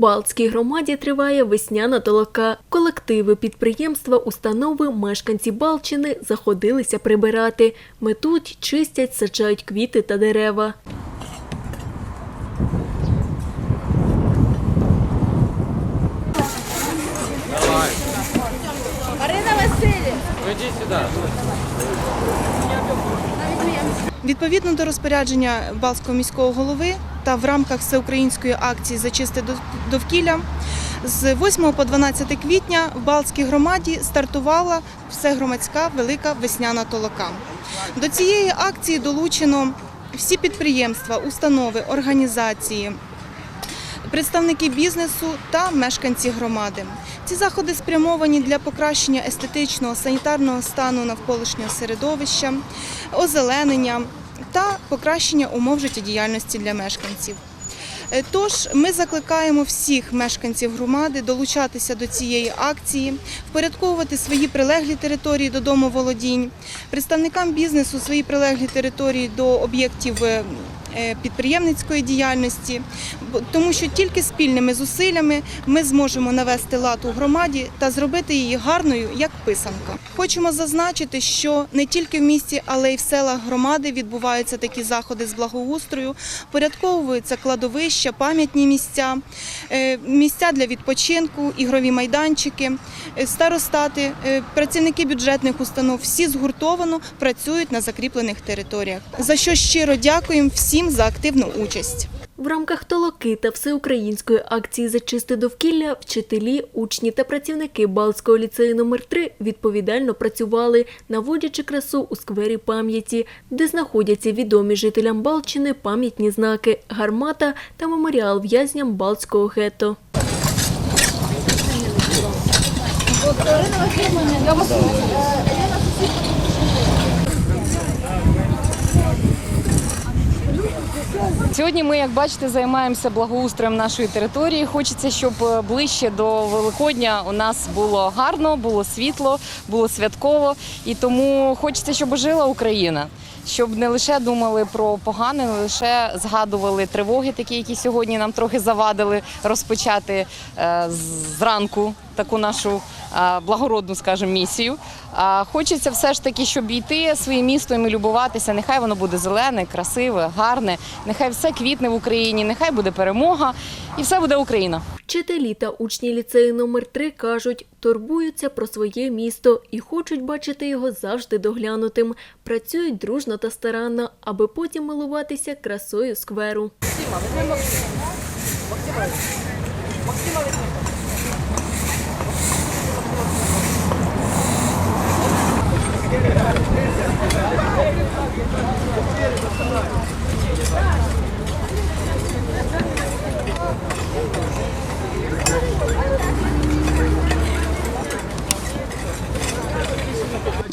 Балтській громаді триває весняна толока. Колективи, підприємства, установи, мешканці Балчини заходилися прибирати. Метуть, чистять, саджають квіти та дерева. Марина Васильівна. Иди сюда. Відповідно до розпорядження Балського міського голови та в рамках всеукраїнської акції «Зачисти дов- довкілля з 8 по 12 квітня в Балтській громаді стартувала всегромадська велика весняна толока. До цієї акції долучено всі підприємства, установи, організації, представники бізнесу та мешканці громади. Ці заходи спрямовані для покращення естетичного санітарного стану навколишнього середовища, озеленення та покращення умов життєдіяльності для мешканців. Е, Тож ми закликаємо всіх мешканців громади долучатися до цієї акції, впорядковувати свої прилеглі території до домоволодінь, представникам бізнесу свої прилеглі території до об'єктів е, підприємницької діяльності, тому що тільки спільними зусиллями ми зможемо навести лад у громаді та зробити її гарною, як писанка. Хочемо зазначити, що не тільки в місті, але й в селах громади відбуваються такі заходи з благоустрою, порядковуються кладовища, пам'ятні місця, е, місця для відпочинку, ігрові майданчики, е, старостати, е, працівники бюджетних установ всі згуртовано працюють на закріплених територіях. За що щиро дякуємо всім за активну участь. В рамках толоки та всеукраїнської акції «Зачисти довкілля» вчителі, учні та працівники Балтського ліцею номер 3 відповідально працювали, наводячи красу у сквері пам'яті, де знаходяться відомі жителям Балчини пам'ятні знаки, гармата та меморіал в'язням Балтського гетто. Сьогодні ми, як бачите, займаємося благоустроєм нашої території. Хочеться, щоб е, ближче до Великодня у нас було гарно, було світло, було святково. І тому хочеться, щоб жила Україна. Щоб не лише думали про погане, не лише згадували тривоги, такі, які сьогодні нам трохи завадили розпочати е, зранку таку нашу благородну, скажімо, місію. Хочеться все ж таки, щоб йти своїм містом і любуватися. Нехай воно буде зелене, красиве, гарне. Нехай все квітне в Україні, нехай буде перемога, і все буде Україна. Вчителі та учні ліцею номер 3 кажуть, турбуються про своє місто і хочуть бачити його завжди доглянутим. Працюють дружно та старанно, аби потім милуватися красою скверу.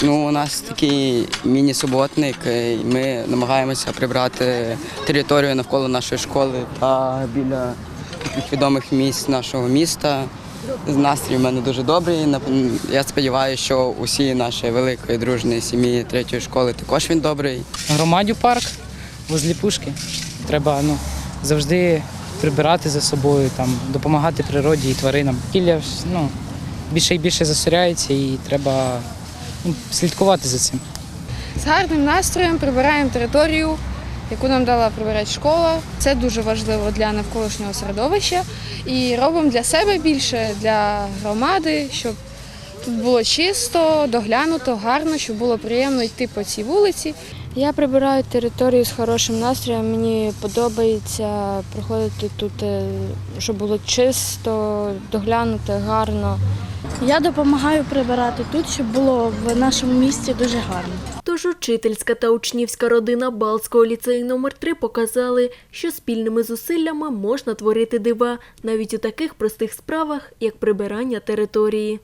Ну, у нас такий міні-суботник. е, Ми намагаємося прибрати територію навколо нашої школи та біля відомих місць нашого міста. Настрій в мене дуже добрий. Я сподіваюся, що усі наші великої дружної сім'ї третьої школи також він добрий. Громадю парк возле пушки. Треба ну, завжди прибирати за собою, там, допомагати природі і тваринам. Кілля ну, більше і більше засоряється і треба слідкувати за цим. З гарним настроєм прибираємо територію, яку нам дала прибирати школа. Це дуже важливо для навколишнього середовища. І робимо для себе більше, для громади, щоб тут було чисто, доглянуто, гарно, щоб було приємно йти по цій вулиці. Я прибираю територію з хорошим настроєм. Мені подобається проходити тут, е, щоб було чисто, доглянуто, гарно. Я допомагаю прибирати тут, щоб було в нашому місті дуже гарно. Тож учительська та учнівська родина Балтського ліцею номер 3 показали, що спільними зусиллями можна творити дива навіть у таких простих справах, як прибирання території.